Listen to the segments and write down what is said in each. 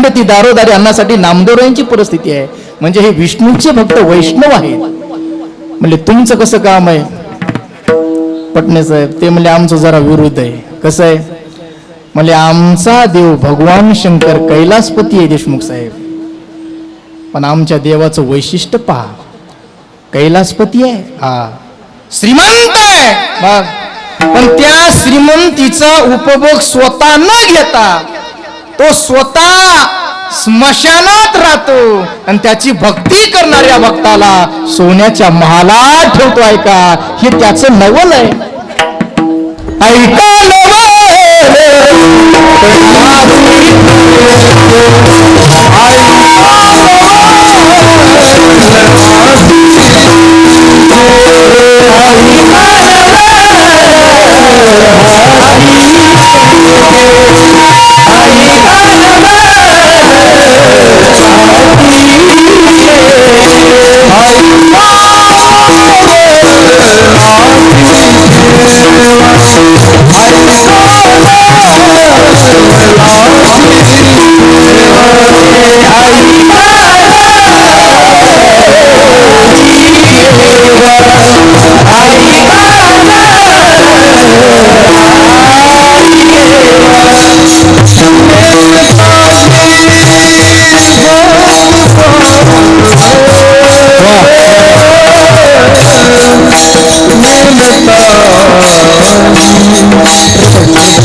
ती दारोदारी अन्नासाठी नामदेवरायांची परिस्थिती आहे. म्हणजे हे विष्णूचे भक्त वैष्णव आहेत. म्हणजे तुमचं कसं काम आहे? पटणे साहेब ते म्हणजे आमचं जरा विरुद्ध आहे. कसं आहे? म्हणजे आमचा देव भगवान शंकर कैलासपती आहे देशमुख साहेब. पण आमच्या देवाचं वैशिष्ट्य पहा. कैलासपती आहे? हा. श्रीमंत आहे. पण त्या श्रीमंतीचा उपभोग स्वतः न घेता तो स्वतः स्मशानात राहतो. आणि त्याची भक्ती करणाऱ्या भक्ताला सोन्याच्या महालात ठेवतो. ऐका हे त्याचं नवल आहे. ऐका टाळी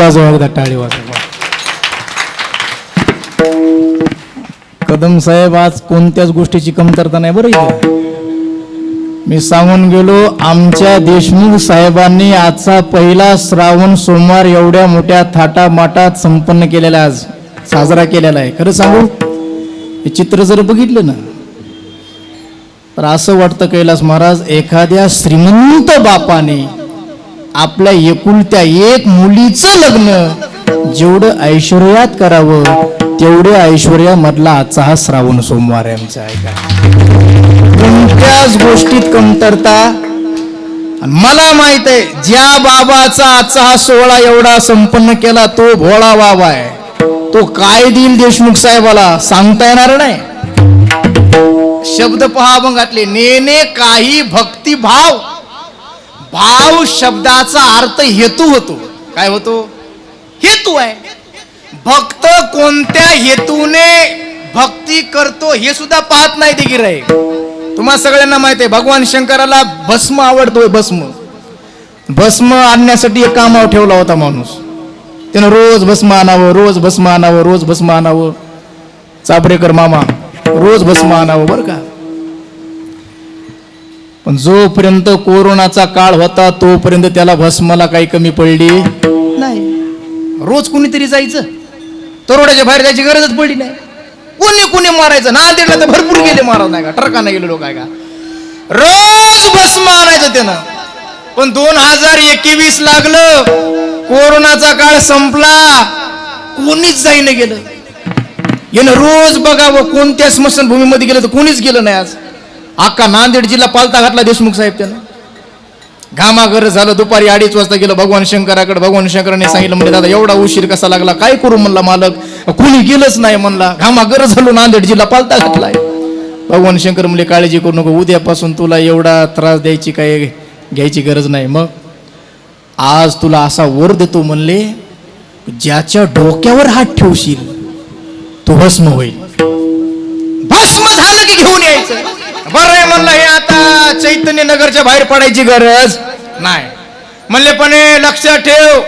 वाजवा एकदा टाळी वाजवा. कदम साहेब आज कोणत्याच गोष्टीची कमतरता नाही बरं इथे. मी सांगून गेलो आमच्या देशमुख साहेबांनी आजचा पहिला श्रावण सोमवार एवढ्या मोठ्या थाटामाटात संपन्न केलेला आज साजरा केलेला आहे. खरं सांगू? हे चित्र जर बघितलं ना तर असं वाटतं कैलास महाराज एखाद्या श्रीमंत बापाने आपल्या एकुलत्या एक मुलीचं लग्न. जेवढं ऐश्वर्यात करावं तेवढे ऐश्वर्यामधला आजचा हा श्रावण सोमवार आहे आमचा ऐका कोणत्याच गोष्टीत कमतरता. मला माहीत आहे ज्या बाबाचा आजचा हा सोहळा एवढा संपन्न केला तो भोळा बाबा आहे. तो काय देईल देशमुख साहेबाला सांगता येणार नाही. शब्द पहा घातले नेने काही भक्तिभाव भाव शब्दाचा अर्थ हेतू होतो. काय होतो? हेतू आहे. भक्त कोणत्या हेतूने भक्ती करतो हे सुद्धा पाहत नाही ते गिराय तुम्हाला सगळ्यांना माहिती आहे भगवान शंकराला भस्म आवडतोय भस्म. भस्म आणण्यासाठी एक कामावर ठेवला होता माणूस. त्यानं रोज भस्म आणावं रोज भस्म आणावं रोज भस्म आणावं. चापरेकर मामा रोज भस्म आणावं बरं का? पण जोपर्यंत कोरोनाचा काळ होता तोपर्यंत त्याला भस्माला काही कमी पडली. नाही. रोज कुणीतरी जायचं. तरोड्याच्या बाहेर जायची गरजच पडली नाही. कोणी कोणी मारायचं. नांदेडला तर भरपूर गेले मारत नाही का? ट्रकाने गेले लोक आहे का? रोज भस्म आणायचं त्यानं. पण दोन हजार एकवीस लागलं. कोरोनाचा काळ संपला. कोणीच जाईन गेलं. यानं रोज बघावं कोणत्या स्मशानभूमीमध्ये गेलं तर कोणीच गेलं नाही आज. अख्खा नांदेड जिल्हा पालता घातला देशमुख साहेब त्यानं. घामागर झालं दुपारी अडीच वाजता गेलं भगवान शंकराकडे भगवान शंकराने सांगितलं म्हणजे दादा एवढा उशीर कसा लागला? काय करू म्हणला मालक? कुणी गेलंच नाही म्हणला. घामागर झालो नांदेड जिल्हा पालता घातलाय. भगवान शंकर म्हणले काळजी करू नको उद्यापासून तुला एवढा त्रास द्यायची काय घ्यायची गरज नाही. मग आज तुला असा वर देतो म्हणले ज्याच्या डोक्यावर हात ठेवशील तो भस्म होईल. बरं आहे म्हणलं हे आता चैतन्य नगरच्या बाहेर पडायची गरज नाही. म्हणले पण हे लक्षात ठेव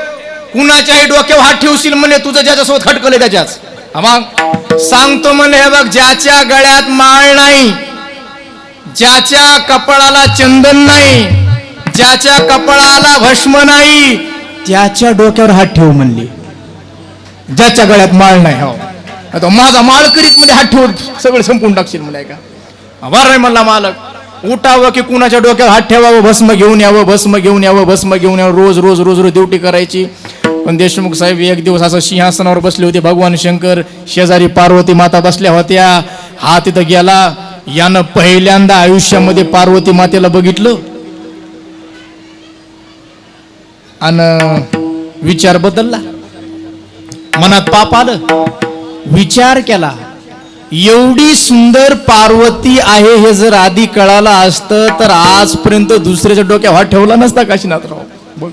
कुणाच्याही डोक्यावर हात ठेवशील म्हणे तुझं ज्याच्यासोबत खटकले त्याच्याच मग सांगतो म्हणे हे बघ ज्याच्या गळ्यात माळ नाही ज्याच्या कपाळाला चंदन नाही ज्याच्या कपाळाला भस्म नाही त्याच्या डोक्यावर हात ठेव म्हणले. ज्याच्या गळ्यात माळ नाही हो. माझा माळ करीत मध्ये हात ठेवून सगळं संपून टाकशील मला का बरं रे म्हणला मालक. उठावं की कुणाच्या डोक्यावर हात ठेवावं? भस्म घेऊन यावं भस्म घेऊन यावं भस्म घेऊन यावं. रोज रोज रोज रोज ड्युटी करायची. पण देशमुख साहेब एक दिवस असं सिंहासनावर बसले होते. भगवान शंकर शेजारी पार्वती माता बसल्या होत्या. हा तिथं गेला. यानं पहिल्यांदा आयुष्यामध्ये पार्वती मातेला बघितलं. आणि विचार बदलला. मनात पाप आलं. विचार केला. एवढी सुंदर पार्वती आहे हे जर आधी कळालं असतं तर आजपर्यंत दुसऱ्याच्या डोक्यात हात ठेवला नसता काशीनाथराव बघ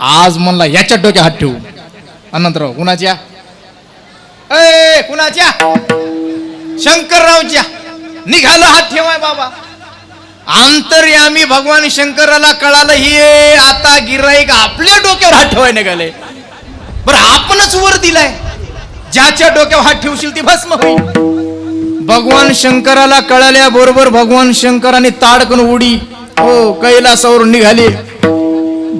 आज म्हणला याच्या डोक्यात हात ठेवू. अनंतराव कुणाच्या? ए कुणाच्या? शंकररावच्या. निघाला हात ठेवाय बाबा. आंतरयामी भगवान शंकराला कळालं हे आता गिराईक आपल्या डोक्यावर हात ठेवाय निघाले. बरं आपणच वर दिलाय. ज्याच्या डोक्यावर हात ठेवशील ती भस्म होईल. भगवान शंकराला कळाल्या बरोबर भगवान शंकराने ताडकन उडी. हो कैलासावर निघाले.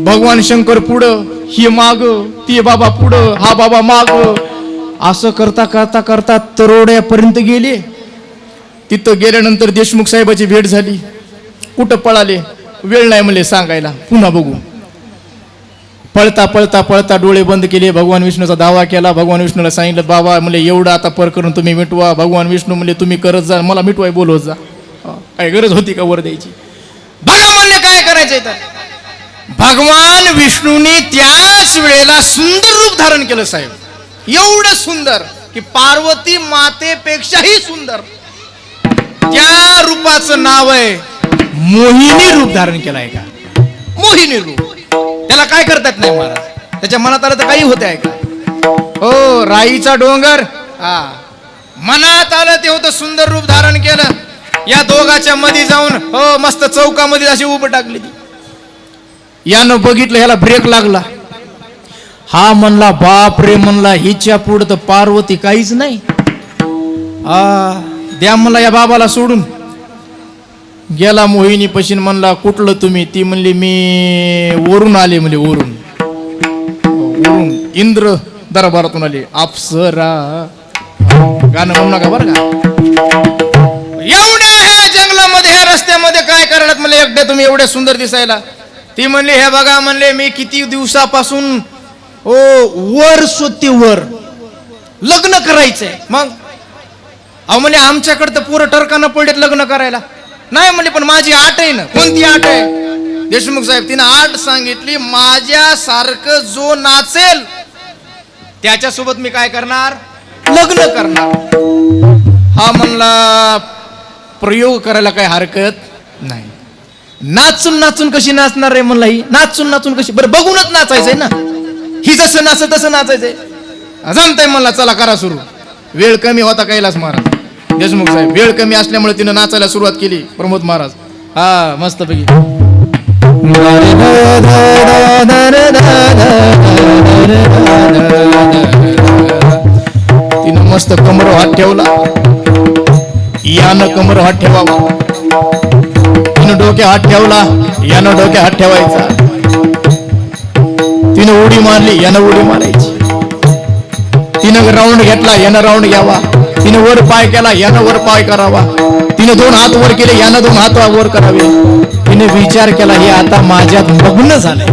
भगवान शंकर पुढं ही माग ती बाबा पुढं हा बाबा माग. असं करता करता करता तरोड्यापर्यंत गेले. तिथं गेल्यानंतर देशमुख साहेबाची भेट झाली. कुठं पळाले? वेळ नाही म्हणले सांगायला. पुन्हा बघू. पळता पळता पळता डोळे बंद केले. भगवान विष्णूचा दावा केला. भगवान विष्णूला सांगितलं बाबा म्हणले एवढं आता पर करून तुम्ही मिटवा. भगवान विष्णू म्हणले तुम्ही करत जा मला मिटवाय बोलवत जा. काय गरज होती का वर द्यायची? बघा म्हणले काय करायचंय तर भगवान विष्णूने त्याच वेळेला सुंदर रूप धारण केलं साहेब. एवढं सुंदर की पार्वती मातेपेक्षाही सुंदर. त्या रूपाचं नाव आहे मोहिनी रूप धारण केलं आहे का? मोहिनी रूप. त्याला काय करतात नाही महाराज? त्याच्या मनात आलं तर काही होत आहे का हो राईचा डोंगर. हा. मनात आलं ते होतं सुंदर रूप धारण केलं. या दोघाच्या मध्ये जाऊन हो मस्त चौकामध्ये अशी उभं टाकली ती. यानं बघितलं ह्याला ब्रेक लागला. हा म्हणला बाप रे म्हणला हिच्या पुढं तर पार्वती काहीच नाही. आ द्या म्हणला या बाबाला सोडून. गेला मोहिनी पशीन म्हणला कुठलं तुम्ही? ती म्हणली मी वरून आले म्हणजे वरून. वरून. इंद्र दरबारातून आले. अप्सरा. गाणं म्हणू नका बरं का? एवढ्या ह्या जंगलामध्ये ह्या रस्त्यामध्ये काय करणार? म्हणले एकदा तुम्ही एवढे सुंदर दिसायला. ती म्हणली हे बघा म्हणले मी किती दिवसापासून ओ वर सोती वर लग्न करायचंय. मग? अहो म्हणजे आमच्याकडे तर पुरं टरकानं पडलेत लग्न करायला. नाही म्हणजे पण माझी आट आहे ना. कोणती आट आहे? देशमुख साहेब तिनं आट सांगितली माझ्या सारखं जो नाचेल त्याच्यासोबत मी काय करणार? लग्न करणार. हा म्हणला प्रयोग करायला काही हरकत नाही. नाचून नाचून कशी नाचणार रे म्हणला ही? नाचून नाचून कशी? बरं बघूनच नाचायचंय ना. ही जसं नाचत तसं नाचायचंय. जमतंय म्हणला चला करा सुरू. वेळ कमी होता कैलास महाराज. देशमुख साहेब वेळ कमी असल्यामुळे तिनं नाचायला सुरुवात केली प्रमोद महाराज. हा मस्त पैकी तिनं मस्त कमर हात ठेवला. यानं कमर हात ठेवावा. तिनं डोक्या हात ठेवला यानं डोक्या हात ठेवायचा. तिनं उडी मारली यानं उडी मारायची. तिनं राऊंड घेतला यानं राऊंड घ्यावा. तिने वर पाय केला यानं वर पाय करावा. तिने दोन हात वर केले यानं दोन हात वर करावे. तिने विचार केला हे आता माझ्यात मग्न झालंय.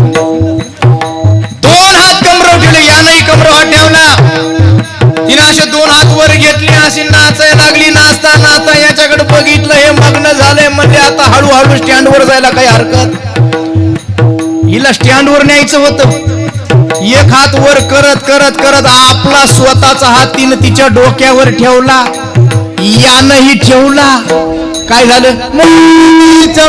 दोन हात कमरव ठेवले यानंही कमरव हात ठेवला. तिने असे दोन हात वर घेतले अशी नाचायला लागली नाचता नाचता याच्याकडे बघितलं हे मग्न झालंय. म्हणजे आता हळूहळू स्टँड वर जायला काही हरकत? हिला स्टँडवर न्यायचं होतं. एक हात वर करत करत करत आपला स्वतःचा हात तिनं तिच्या डोक्यावर ठेवला. यानंही ठेवला. काय झालं? मुलीच्या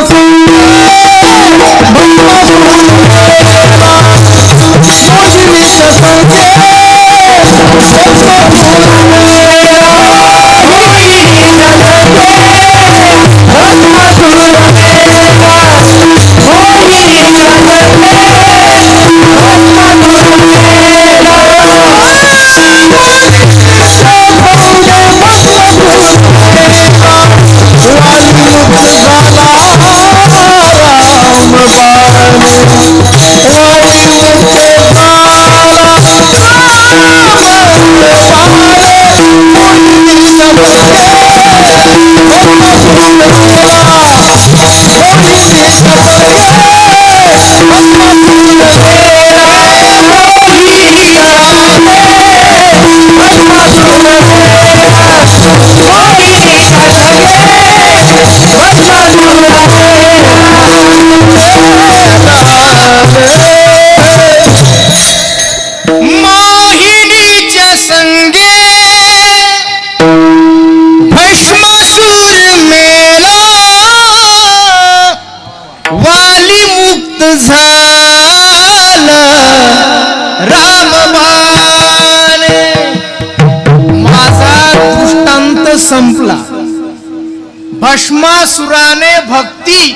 सुराने भक्ती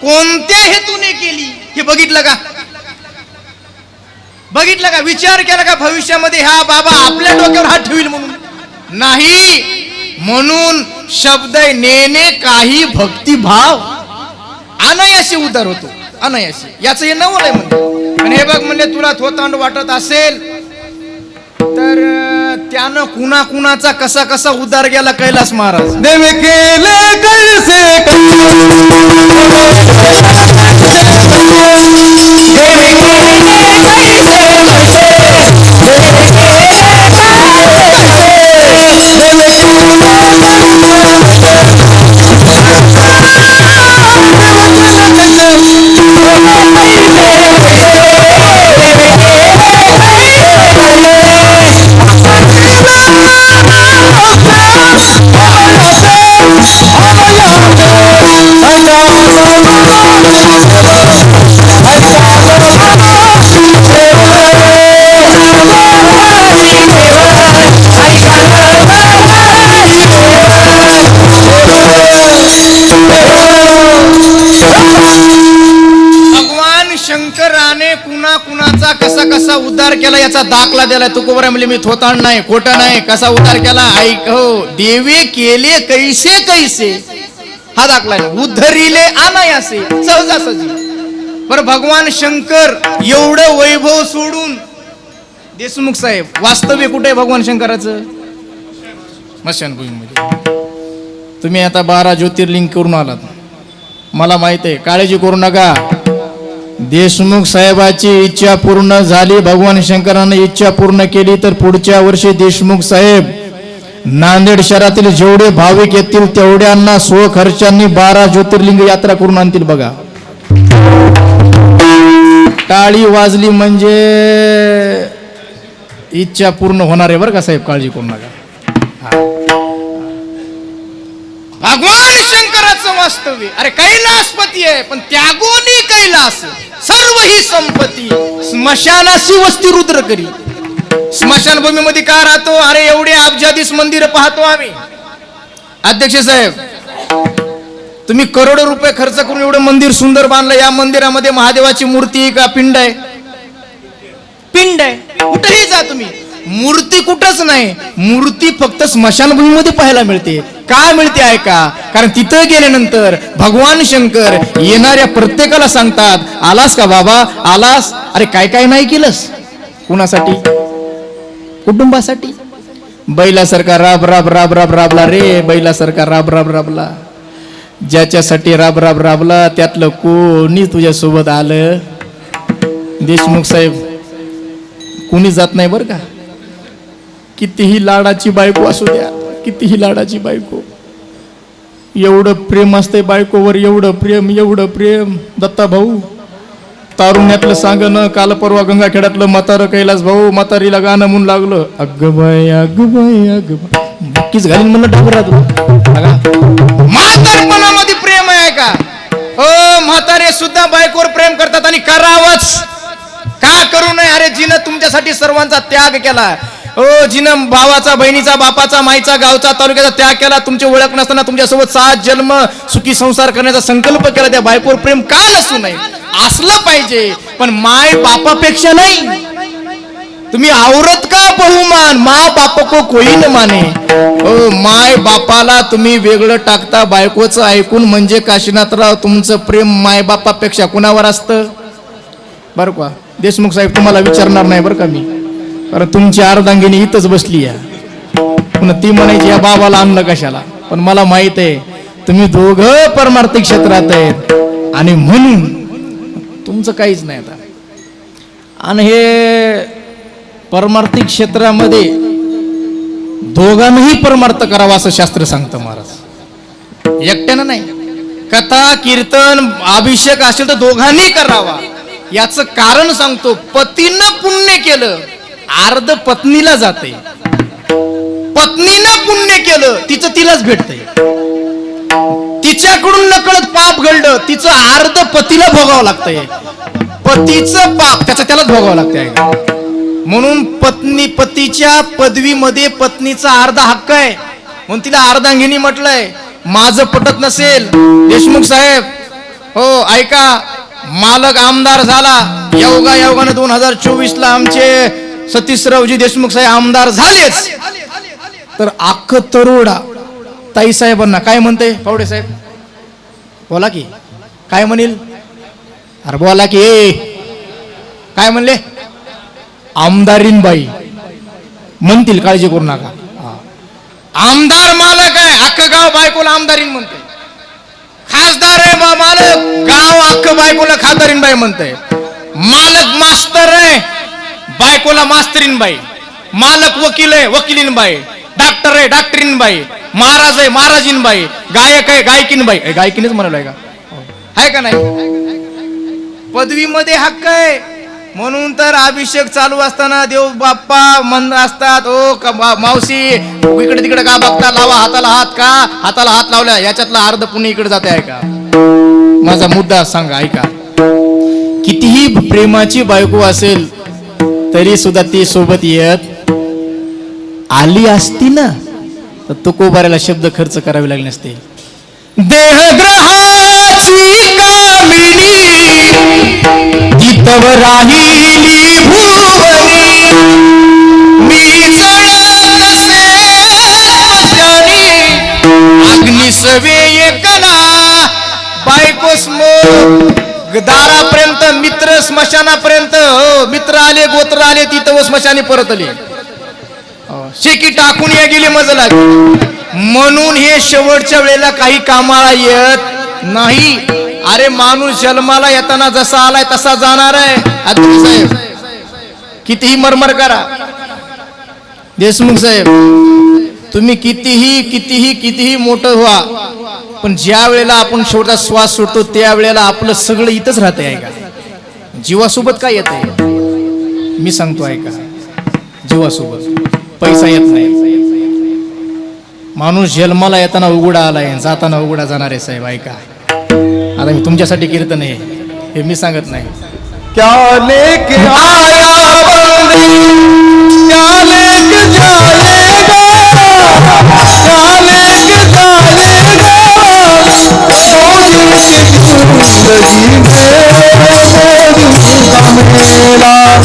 कोणत्या हेतूने केली? हे बघितलं का? बघितलं का? विचार केला का भविष्यामध्ये? हा बाबा आपल्या डोक्यावर हात ठेवील म्हणून. नाही. म्हणून शब्द नेने काही भक्तिभाव अनायाशी उदार होतो. अनायाशी. याचं हे नवल आहे म्हणजे. आणि हे बघ म्हणजे तुला थोतांड वाटत असेल त्यानं कुणा कुणाचा कसा कसा उद्धार गेला कैलास महाराज? देव केले कैसे Oh, दाखला दिला तुकोबरा म्हणजे मी थोतांड नाही खोटा नाही. कसा उतार केला? ऐक हो देवे केले कैसे कैसे? हा दाखला आहे. उद्धरिले अनायासे. सहजासहजी बर भगवान शंकर एवढं वैभव सोडून देशमुख साहेब वास्तव्य कुठे भगवान शंकराचं? तुम्ही आता बारा ज्योतिर्लिंग करून आलात. मला माहीत आहे काळजी करू नका. देशमुख साहेबाची इच्छा पूर्ण झाली भगवान शंकरानं इच्छा पूर्ण केली तर पुढच्या वर्षी देशमुख साहेब नांदेड शहरातील जेवढे भाविक येतील तेवढ्यांना स्वखर्चांनी बारा ज्योतिर्लिंग यात्रा करून आणतील बघा टाळी वाजली म्हणजे इच्छा पूर्ण होणार आहे बरं का साहेब काळजी करू नका भगवान वास्तव्य. अरे कैलासपती आहे पण त्यागोनी कैलास. सर्व ही संपत्ती. स्मशानाशी वस्ती रुद्र करी. स्मशानभूमीमध्ये का राहतो? अरे एवढे अब्जाधीश मंदिर पाहतो आम्ही. अध्यक्ष साहेब तुम्ही करोडो रुपये खर्च करून एवढं मंदिर सुंदर बांधलं. या मंदिरामध्ये महादेवाची मूर्ती आहे का? पिंड आहे. पिंड आहे. कुठेही जा तुम्ही. मूर्ती कुठंच नाही. मूर्ती फक्त स्मशानभूमीमध्ये पाहायला मिळते. का मिळते आहे का कारण तिथं गेल्यानंतर भगवान शंकर येणाऱ्या प्रत्येकाला सांगतात आलास का बाबा? आलास. अरे काय काय नाही केलंस? कुणासाठी? कुटुंबासाठी? बैलासारखा राब राब राब राब राबला रे बैलासारखा राब राब राबला. ज्याच्यासाठी राब राब राबला त्यातलं कोणी तुझ्यासोबत आलं? देशमुख साहेब कोणी जात नाही बरं का? कितीही लाडाची बायको असू द्या. कितीही लाडाची बायको. एवढं प्रेम असते बायकोवर एवढं प्रेम एवढं प्रेम. दत्ता भाऊ तारुण्यातलं सांगणं काल परवा गंगाखेड्यातलं म्हातारं कैलास भाऊ म्हातारीला गाणं म्हणून लागलं. अग बाय अग बाय अग नक्कीच बुक्कीच घालीन म्हणलं म्हातारी म्हातारपणामध्ये प्रेम आहे का? हो म्हातारे सुद्धा बायकोवर प्रेम करतात आणि करावंच. का करू नये? अरे जिनं तुमच्यासाठी सर्वांचा त्याग केला. हो जिनं भावाचा बहिणीचा बापाचा माईचा गावचा तालुक्याचा त्याग केला तुमची ओळख नसताना तुमच्यासोबत सात जन्म सुखी संसार करण्याचा संकल्प केला त्या बायकोवर प्रेम का असू नये? असलं पाहिजे पण माय बापापेक्षा नाही. तुम्ही आवरत का बहुमान? मा बाप को कोई न माने. हो माय बापाला तुम्ही वेगळं टाकता बायकोचं ऐकून म्हणजे काशीनाथराव तुमचं प्रेम माय बापापेक्षा कुणावर असतं? बरं का. देशमुख साहेब तुम्हाला विचारणार नाही बरं का मी. कारण तुमची अर्धांगिनी इथंच बसली आहे. पुन्हा ती म्हणायची या बाबाला आणलं कशाला? पण मला माहीत आहे तुम्ही दोघं परमार्थिक क्षेत्रात आहेत. आणि म्हणून तुमचं काहीच नाही आता. आणि हे परमार्थिक क्षेत्रामध्ये दोघांनाही परमार्थ करावा असं शास्त्र सांगतं महाराज. एकट्यानं नाही. कथा कीर्तन अभिषेक असेल तर दोघांनी करावा. याचं कारण सांगतो पतीनं पुण्य केलं अर्ध पत्नीला जाते. पत्नीनं पुण्य केलं तिचं तिलाच भेटतंय. तिच्याकडून नकळत पाप घडलं तिचं अर्ध पतीला भोगावं लागतंय. पतीचं पाप त्याचं त्यालाच भोगावं लागतंय म्हणून पत्नी पतीच्या पदवीमध्ये पत्नीचा अर्धा हक्क आहे. म्हणून तिला अर्धांगिनी म्हटलंय माझं पटत नसेल. देशमुख साहेब हो ऐका मालक आमदार झाला. योगा योगानं दोन हजार चोवीस ला आमचे सतीशरावजी देशमुख साहेब आमदार झालेच तर अख्ख तरुडा ताई साहेबांना काय म्हणते? पावडे साहेब. बोला की. काय म्हणेल? अरे बोला की. ए. काय म्हणले? आमदारीन बाई म्हणतील काळजी करू नका. हा. आमदार मालक आहे. अख्ख गाव बायकोला आमदारीन म्हणते. खासदार आहे बा मालक. गाव अख्ख बायकोला खासदारीन बाई म्हणते. मालक मास्तर आहे. बायकोला मास्तरीन बाई. मालक वकील आहे वकिलीन बाई. डॉक्टर आहे डॉक्टरीन बाई. महाराज आहे महाराजीन बाई. गायक आहे गायकीन बाई. ए, गायकीनच म्हणाल का? आहे का नाही? पदवीमध्ये हक्क आहे. म्हणून तर अभिषेक चालू असताना देव बाप्पा मन असतात. ओ मावशी इकडे तिकडे का बघता? लावा हाताला हात का? हाताला हात लावल्या याच्यातला अर्ध पुणे इकडे जाते आहे का माझा मुद्दा सांगा ऐका. कितीही प्रेमाची बायको असेल तरी सुद्धा ती सोबत येत आली असती ना तर तुकोबाऱ्याला शब्द खर्च करावे लागले असते. देहग्रहाची कामिनी इतव राहिली भुवनी मी जळत कला बायकोस्मो दारापर्यंत मित्र स्मशानापर्यंत हो, मित्र आले गोत्र आले तिथं व स्मशानी परतले हो, शेकी टाकून या गेली मजला. म्हणून हे शेवटच्या वेळेला काही कामाला येत नाही. अरे माणूस जन्माला येताना जसा आलाय तसा जाणार आहे. अतुल साहेब. कितीही मरमर करा. देशमुख साहेब तुम्ही कितीही कितीही कितीही मोठं व्हा. पण ज्या वेळेला आपण शेवटचा श्वास सोडतो त्या वेळेला आपलं सगळं इथंच राहत आहे का? जीवासोबत काय येत आहे मी सांगतो ऐका जीवासोबत. पैसा येत नाही. माणूस जन्माला येताना उघडा आलाय जाताना उघडा जाणार आहे साहेब ऐका आता मी तुमच्यासाठी कीर्तन आहे हे मी सांगत नाही. क्या मेला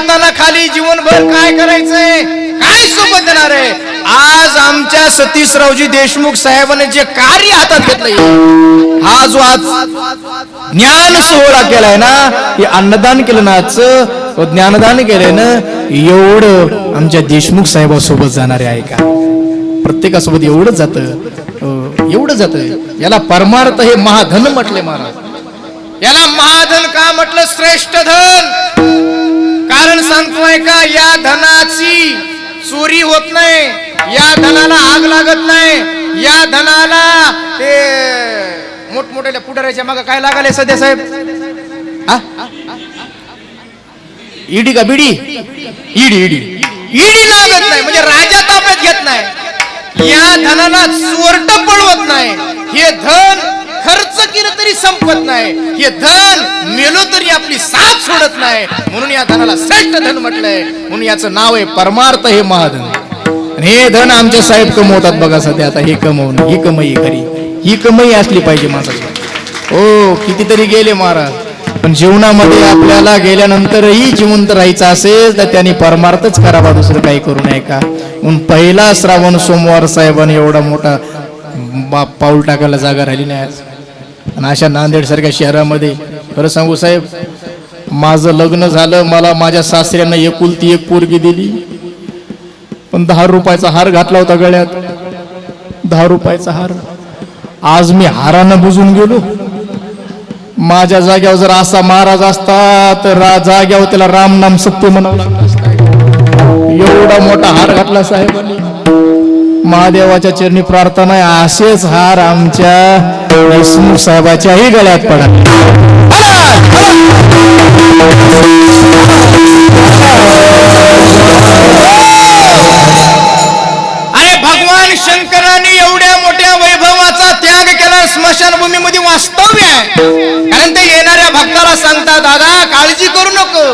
हाताला खाली जीवनभर काय करायचंय? काय सोबत देणार आहे? आज आमच्या सतीशरावजी देशमुख साहेबांनी जे कार्य हातात घेतलंय हा जो आज ज्ञान सोहळा केलाय ना हे अन्नदान केलं ना आजचं ज्ञानदान केलंय ना एवढं आमच्या देशमुख साहेबासोबत जाणारे आहे का? प्रत्येकासोबत एवढंच जातं एवढं जातं. याला परमार्थ हे महाधन म्हटले महाराज. याला महाधन का म्हटलं? श्रेष्ठ धन. कारण सांगतोय का या धनाची चोरी होत नाही या धनाला आग लागत नाही या धनाला ते मोठमोठ्या पुढाऱ्याच्या मग काय लागले सध्या साहेब? इडी ईडी का बिडी? ED ED. ईडी लागत नाही म्हणजे राजा ताब्यात घेत नाही. या धनाला चोरट पळवत नाही. हे धन खर्च केलं तरी संपत नाही. हे धन मेलो तरी आपली साथ सोडत नाही. म्हणून या धनाला श्रेष्ठ धन म्हटलंय. म्हणून याचं नाव आहे परमार्थ हे महाधन. हे धन आमचे साहेब कमवतात बघा सध्या आता. हे कमवणं ही कमाई खरी ही कमाई असली पाहिजे माणसाची हो कितीतरी गेले महाराज. पण जीवनामध्ये आपल्याला गेल्यानंतरही जिवंत राहायचं असेल तर त्यांनी परमार्थच करावा दुसरं काही करू नये का? म्हणून पहिला श्रावण सोमवार साहेबांनी एवढा मोठा बाप पाऊल टाकायला जागा राहिली नाही आज. आणि अशा नांदेड सारख्या शहरामध्ये खरं सांगू साहेब माझं लग्न झालं मला माझ्या सासऱ्यांना एकुलती एक पोरगी दिली. पण दहा रुपयाचा हार घातला होता गळ्यात. दहा रुपयाचा हार. आज मी हारानं बुजून गेलो. माझ्या जाग्यावर जर असा महाराज असता तर रा- जाग्यावर त्याला राम नाम सत्य म्हणावं लागलं एवढा मोठा हार घातला साहेबांनी. महादेवाच्या चरणी प्रार्थना आहे. असेच हार आमच्या विष्णू साहेबाच्याही गळ्यात पडा अरे भगवान शंकराने एवढ्या मोठ्या वैभवाचा त्याग केला स्मशानभूमीमध्ये वास्तव्य आहे. कारण ते येणाऱ्या भक्ताला सांगता दादा काळजी करू नको.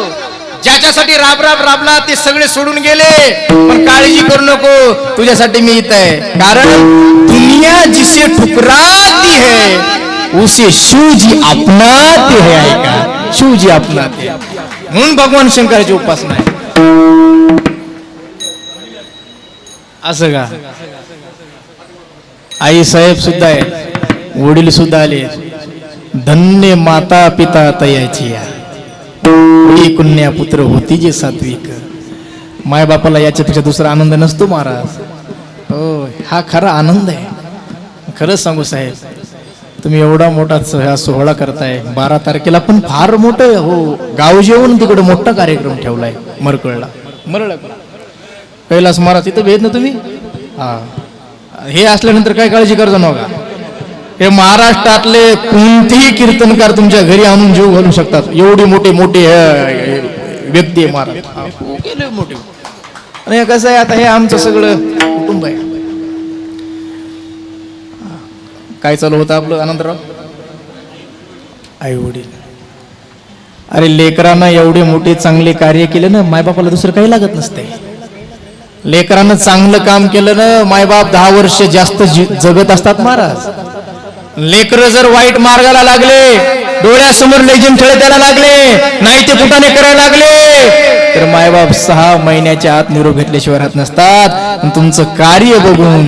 ज्याच्यासाठी राब राब राबला ते सगळे सोडून गेले. पण काळजी करू नको तुझ्यासाठी मी इथं आहे. कारण दुनिया जिसे ठुकराती है उसे शिवजी अपनाते है ऐका शिवजी अपनाते म्हणून भगवान शंकराची उपासना आहे. असं का? आई साहेब सुद्धा आहेत वडील सुद्धा आले धन्य माता पिता तयाची आहे. ही कन्या पुत्र होती जे सात्विक. मायबापाला याच्यापेक्षा दुसरा आनंद नसतो महाराज. हो हा खरा आनंद आहे. खरंच सांगू साहेब तुम्ही एवढा मोठा स- हा सोहळा करताय. बारा तारखेला पण फार मोठं हो गाव जेवून तिकडे मोठा कार्यक्रम ठेवलाय मरकळला. मरळ कैलास महाराज तिथं भेट ना तुम्ही? हा. हे असल्यानंतर काय काळजी करतो नका. हे महाराष्ट्रातले कोणतेही कीर्तनकार तुमच्या घरी आणून जीव घालू शकतात. एवढी मोठे मोठे व्यक्ती आहे महाराज. हा, मोठे. आणि हे कसं आहे आता हे आमचं सगळं कुटुंब आहे. काय चालू होतं आपलं आनंदराव? आई वडील. अरे लेकरांना एवढे मोठे चांगले कार्य केले ना मायबापाला दुसरं काही लागत नसते. लेकरानं चांगलं काम केलं ना मायबाप दहा वर्ष जास्त जी- जगत असतात महाराज. लेकर जर वाईट मार्गाला लागले डोळ्यासमोर लेजिम खेळ द्यायला लागले नाही ते कुठाने करायला लागले तर मायबाप सहा महिन्याच्या आत निरोप घेतल्याशिवाय राहत नसतात. तुमचं कार्य बघून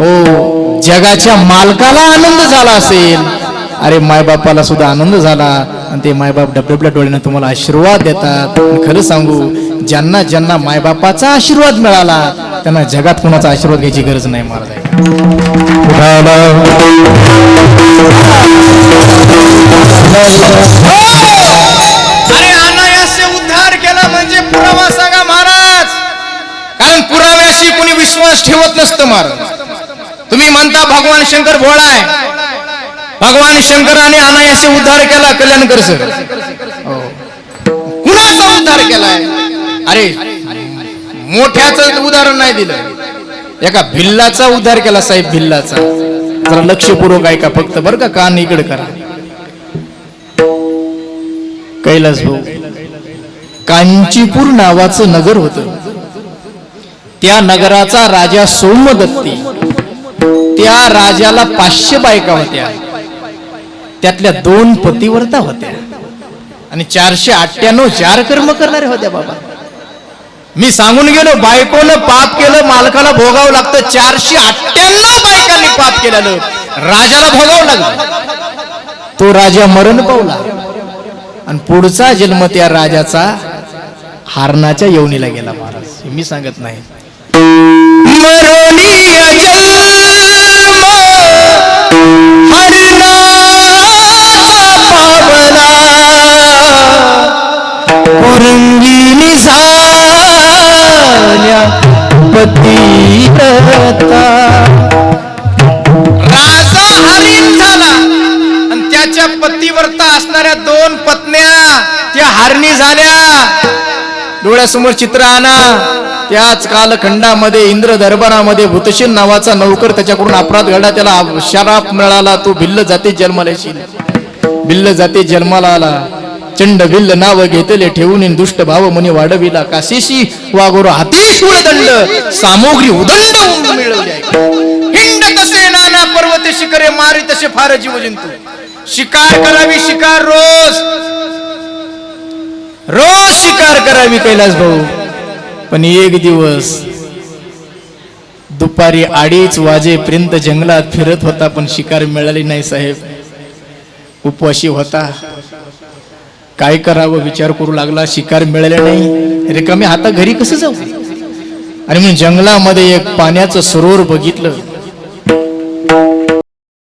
हो जगाच्या मालकाला आनंद झाला असेल. अरे मायबापाला सुद्धा आनंद झाला. आणि ते मायबाप डबडबल्या डोळ्यानं तुम्हाला आशीर्वाद देतात. खरं सांगू ज्यांना ज्यांना मायबापाचा आशीर्वाद मिळाला त्यांना जगात कोणाचा आशीर्वाद घ्यायची गरज नाही महाराज. अरे अनायासे उद्धार केला म्हणजे पुरावा सांगा महाराज. कारण पुराव्याशी कोणी विश्वास ठेवत नसतं महाराज. तुम्ही म्हणता भगवान शंकर भोळा आहे. भगवान शंकराने अनायासे उद्धार केला कल्याणकर सर. हो. कुणाचा उद्धार केलाय? अरे मोठ्याच उदाहरण नाही दिलं. एका भिल्लाचा उद्धार केला साहेब भिल्लाचा. जरा लक्षपूर्वक ऐका फक्त बरं का कान इकडे करा. कैलास भाऊ कांचीपूर नावाचं नगर होत. त्या नगराचा राजा सोमदत्ती त्या राजाला पाचशे बायका होत्या. त्यातल्या दोन पतिव्रता होत्या. आणि चारशे अठ्ठ्याण्णव चार कर्म करणारे होत्या बाबा. मी सांगून गेलो बायकोनं पाप केलं मालकाला भोगावं लागतं. चारशे अठ्ठ्याण्णव बायकांनी पाप केलेलं. राजाला भोगावं लागलं. तो राजा मरण पावला. आणि पुढचा जन्म त्या राजाचा हारणाच्या येवणीला गेला महाराज. मी सांगत नाही. मरोनिया जन्म पतिव्रता राजा हरिण झाला. आणि त्याच्या पतीवरता असणाऱ्या दोन पत्न्या त्या हारणी झाल्या. डोळ्यासमोर चित्र आणा. त्याच कालखंडामध्ये इंद्र दरबारामध्ये भूतशील नावाचा नौकर त्याच्याकडून अपराध घडला. त्याला शराप मिळाला. तो भिल्ल जाती जन्माला भिल्ल जाती जन्माला आला. चंड भिल्ल नाव घेतले ठेवून दुष्ट भाव मुनी वाढविला. काशीशी वागोर हाती दंड सामोग्री उदंड उंड हिंड तसे नाना पर्वते शिखरे मारी तसे फार जीव शिकार करावी शिकार रोज. रोज शिकार करावी कैलास भाऊ. पण एक दिवस दुपारी अडीच वाजेपर्यंत जंगलात फिरत होता पण शिकार मिळाली नाही साहेब. उपवाशी होता. काय करावं विचार करू लागला शिकार मिळाले नाही. रिकामी हाता घरी कसं जाऊ? आणि मग जंगलामध्ये एक पाण्याचं सरोवर बघितलं.